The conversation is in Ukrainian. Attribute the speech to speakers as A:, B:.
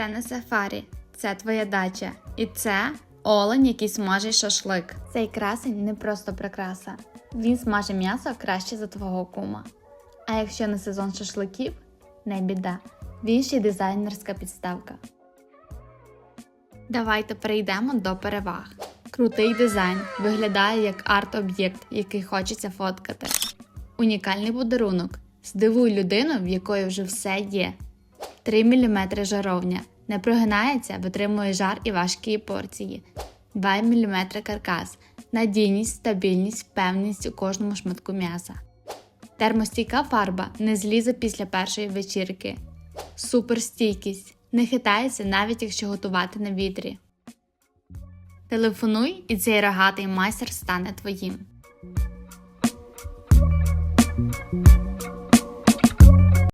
A: Це не сафарі, це твоя дача. І це олень, який смажить шашлик. Цей красень не просто прикраса. Він смаже м'ясо краще за твого кума. А якщо не сезон шашликів, не біда. Він ще дизайнерська підставка. Давайте перейдемо до переваг. Крутий дизайн виглядає як арт-об'єкт, який хочеться фоткати. Унікальний подарунок. Здивуй людину, в якої вже все є. 3 мм жаровня. Не прогинається, витримує жар і важкі порції. 2 мм каркас. Надійність, стабільність, певність у кожному шматку м'яса. Термостійка фарба не злізе після першої вечірки. Суперстійкість. Не хитається навіть якщо готувати на вітрі. Телефонуй і цей рогатий майстер стане твоїм.